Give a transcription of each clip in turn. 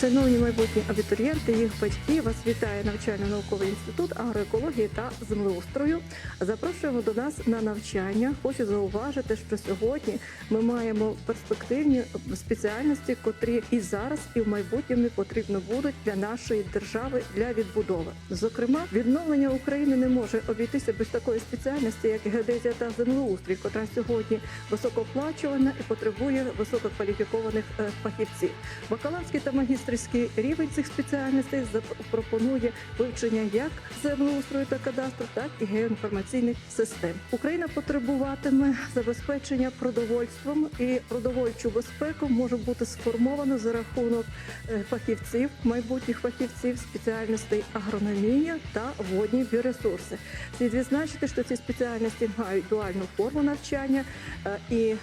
Шановні майбутні абітурієнти, їх батьки, вас вітає навчально-науковий інститут агроекології та землеустрою. Запрошуємо до нас на навчання. Хочу зауважити, що сьогодні ми маємо перспективні спеціальності, котрі і зараз, і в майбутньому потрібно будуть для нашої держави для відбудови. Зокрема, відновлення України не може обійтися без такої спеціальності, як геодезія та землеустрій, котра сьогодні високооплачувана і потребує висококваліфікованих е, фахівців. Бакалаврський та магістерський рівень цих спеціальностей запропонує вивчення як землеустрою та кадастру, так і геоінформаційних систем. Україна потребуватиме забезпечення продовольством і продовольчу безпеку може бути сформовано за рахунок е, фахівців, майбутніх фахівців спеціальностей агрономія та водні біоресурси. Слід відзначити, що ці спеціальності мають дуальну форму навчання, е, і е,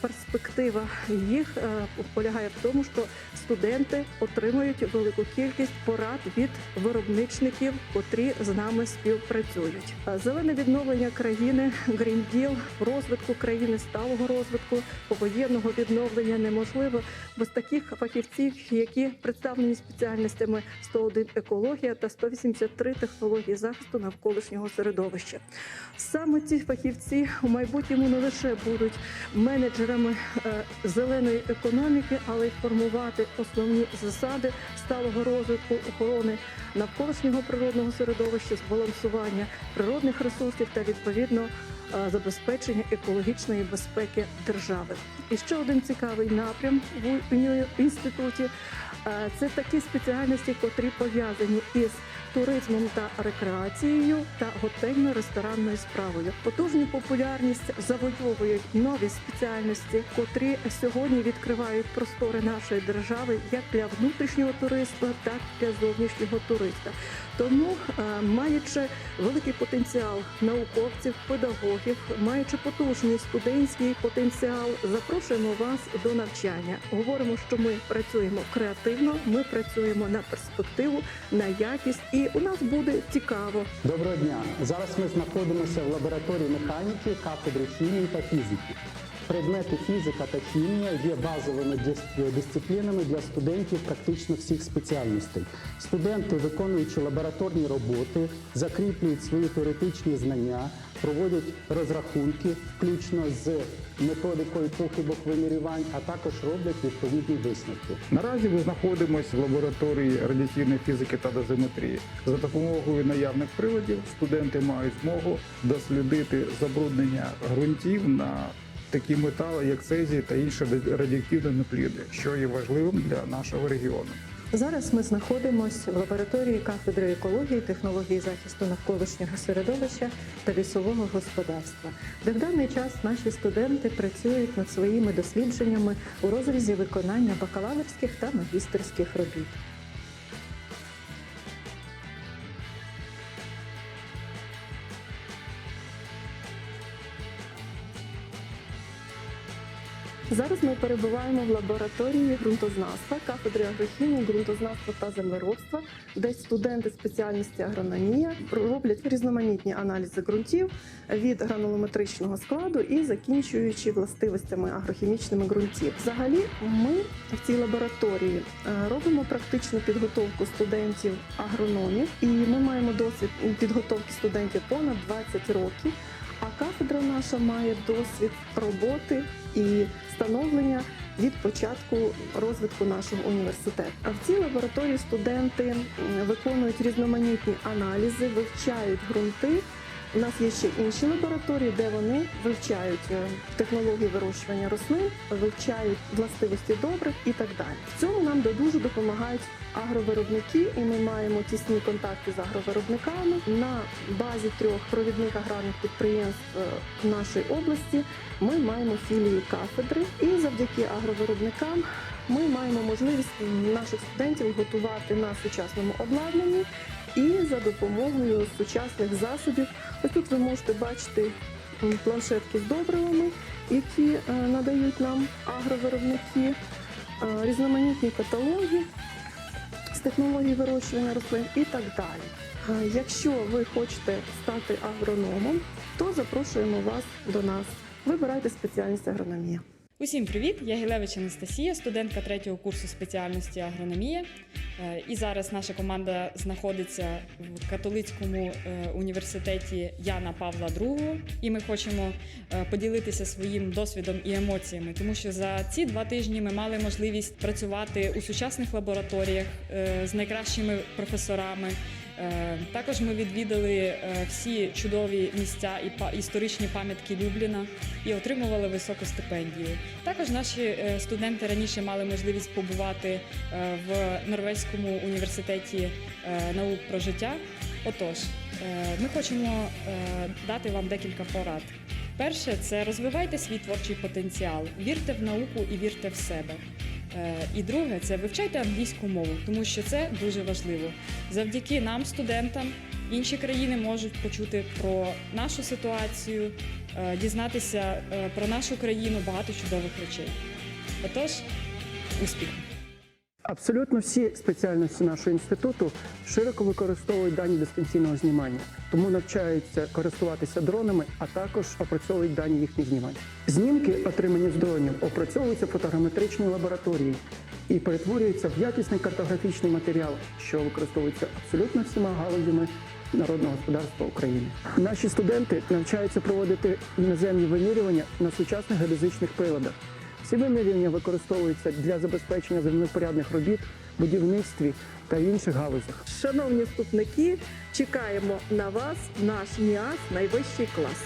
перспектива їх полягає в тому, що студенти отримують велику кількість порад від виробничників, котрі з нами співпрацюють. Зелене відновлення країни, Deal, розвитку країни, сталого розвитку, повоєнного відновлення неможливо без таких фахівців, які представлені спеціальностями 101 екологія та 183 технології захисту навколишнього середовища. Саме ці фахівці у майбутньому не лише будуть менеджерами е, зеленої економіки, але й формувати основні засади сталого розвитку охорони навколишнього природного середовища, збалансування природних ресурсів та відповідно е, забезпечення екологічної безпеки держави. І ще один цікавий напрям в інституті е, це такі спеціальності, котрі пов'язані із туризмом та рекреацією та готельно-ресторанною справою. Потужну популярність завойовують нові спеціальності, котрі сьогодні відкривають простори нашої держави як для внутрішнього туриста, так і для зовнішнього туриста. Тому, е, маючи великий потенціал науковців, педагогів, маючи потужний студентський потенціал, запрошуємо вас до навчання. Говоримо, що ми працюємо креативно, ми працюємо на перспективу, на якість, і у нас буде цікаво. Доброго дня! Зараз ми знаходимося в лабораторії механіки, кафедри хімії та фізики. Предмети фізика та хімія є базовими дис- дисциплінами для студентів практично всіх спеціальностей. Студенти, виконуючи лабораторні роботи, закріплюють свої теоретичні знання, проводять розрахунки, включно з методикою похибок вимірювань, а також роблять відповідні висновки. Наразі ми знаходимося в лабораторії радіаційної фізики та дозиметрії. За допомогою наявних приладів студенти мають змогу дослідити забруднення ґрунтів на такі метали, як цезій та інші радіоактивні нукліди, що є важливим для нашого регіону. Зараз ми знаходимося в лабораторії кафедри екології, технології захисту навколишнього середовища та лісового господарства, де в даний час наші студенти працюють над своїми дослідженнями у розрізі виконання бакалаврських та магістерських робіт. Зараз ми перебуваємо в лабораторії ґрунтознавства, кафедри агрохімії, ґрунтознавства та землеробства, де студенти спеціальності агрономія роблять різноманітні аналізи ґрунтів від гранулометричного складу і закінчуючи властивостями агрохімічними ґрунтів. Взагалі, ми в цій лабораторії е, робимо практичну підготовку студентів агрономів, і ми маємо досвід підготовки студентів понад 20 років. А кафедра наша має досвід роботи і становлення від початку розвитку нашого університету. А в цій лабораторії студенти виконують різноманітні аналізи, вивчають ґрунти. У нас є ще інші лабораторії, де вони вивчають е, технології вирощування рослин, вивчають властивості добрив і так далі. В цьому нам дуже допомагають агровиробники, і ми маємо тісні контакти з агровиробниками на базі трьох провідних аграрних підприємств е, нашої області. Ми маємо філії кафедри, і завдяки агровиробникам ми маємо можливість наших студентів готувати на сучасному обладнанні і за допомогою сучасних засобів. Ось тут ви можете бачити планшетки з добривами, які е, надають нам агровиробники, е, різноманітні каталоги з технологій вирощування рослин і так далі. Е, Якщо ви хочете стати агрономом, то запрошуємо вас до нас. Вибирайте спеціальність агрономія. Усім привіт! Я Гілевич Анастасія, студентка третього курсу спеціальності агрономія. Е, І зараз наша команда знаходиться в католицькому е, університеті Яна Павла II. І ми хочемо е, поділитися своїм досвідом і емоціями, тому що за ці два тижні ми мали можливість працювати у сучасних лабораторіях з найкращими професорами. Е, Також ми відвідали е, всі чудові місця і історичні пам'ятки Любліна і отримували високу стипендію. Також наші е, студенти раніше мали можливість побувати в Норвезькому університеті наук про життя. Отож, ми хочемо дати вам декілька порад. Перше, це розвивайте свій творчий потенціал, вірте в науку і вірте в себе. Е, І друге, це вивчайте англійську мову, тому що це дуже важливо. Завдяки нам, студентам, інші країни можуть почути про нашу ситуацію, е, дізнатися е, про нашу країну багато чудових речей. Отож, успіху! Абсолютно всі спеціальності нашого інституту широко використовують дані дистанційного знімання, тому навчаються користуватися дронами, а також опрацьовують дані їхніх знімань. Знімки, отримані з дронів, опрацьовуються в фотограметричній лабораторії і перетворюються в якісний картографічний матеріал, що використовується абсолютно всіма галузями народного господарства України. Наші студенти навчаються проводити іноземні вимірювання на сучасних геодезичних приладах. Ці вимірювання використовуються для забезпечення землепорядних робіт, будівництві та інших галузях. Шановні вступники, чекаємо на вас, наш НІАС найвищий клас.